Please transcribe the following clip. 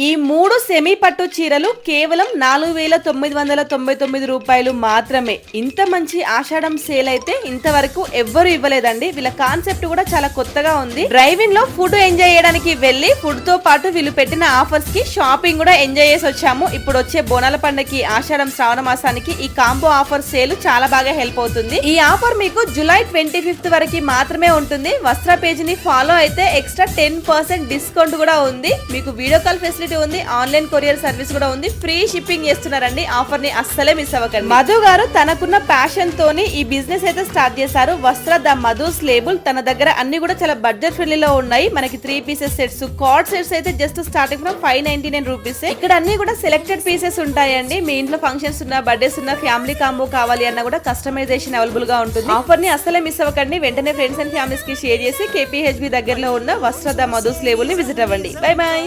ఈ మూడు సెమీ పట్టు చీరలు కేవలం నాలుగు వేల తొమ్మిది వందల తొంభై తొమ్మిది రూపాయలు మాత్రమే. ఇంత మంచి ఆషాఢం సేల్ అయితే ఇంతవరకు ఎవ్వరు ఇవ్వలేదండి. వీళ్ళ కాన్సెప్ట్ కూడా చాలా కొత్తగా ఉంది. డ్రైవింగ్లో ఫుడ్ ఎంజాయ్ చేయడానికి వెళ్ళి ఫుడ్తో పాటు వీళ్ళు పెట్టిన ఆఫర్స్కి షాపింగ్ కూడా ఎంజాయ్ చేసి వచ్చాము. ఇప్పుడు వచ్చే బోనాల పండుగకి ఆషాఢం శ్రావణ మాసానికి ఈ కాంబో ఆఫర్ సేల్ చాలా బాగా హెల్ప్ అవుతుంది. ఈ ఆఫర్ మీకు జులై ట్వంటీ ఫిఫ్త్ వరకు మాత్రమే ఉంటుంది. వస్త్ర పేజ్ని ఫాలో అయితే ఎక్స్ట్రా టెన్ పర్సెంట్ డిస్కౌంట్ కూడా ఉంది. మీకు వీడియో కాల్ ఫెసిలిటీ ఉంది ఆన్లైన్ కొరియర్ సర్వీస్ కూడా ఉంది. ఫ్రీ షిప్పింగ్ చేస్తున్నారండి. ఆఫర్ని అస్సలే మిస్ అవ్వకండి. మధు గారు తనకున్న ప్యాషన్ తోని ఈ బిజినెస్ అయితే స్టార్ట్ చేశారు. వస్త్ర ద మధుస్ లేబుల్ తన దగ్గర అన్ని కూడా చాలా బడ్జెట్ ఫ్రెండ్లీలో ఉన్నాయి. మనకి three pieces sets cord sets అయితే just starting from five ninety nine rupees ఇక్కడ అన్ని కూడా సెలెక్టెడ్ పీసెస్ ఉంటాయండి. మీ ఇంట్లో ఫంక్షన్స్ ఉన్న బర్త్డేస్ ఉన్న ఫ్యామిలీ కాంబో కావాలి అన్న కూడా కస్టమైజేషన్ అవైలబుల్గా ఉంటుంది. ఆఫర్ని అస్సలే మిస్ అవ్వకండి. వెంటనే ఫ్రెండ్స్ అండ్ ఫ్యామిలీస్కి షేర్ చేసి కేపీహెచ్బి దగ్గరలో ఉన్న వస్త్ర ద మధుస్ లేబుల్ని విజిట్ అవ్వండి. Bye bye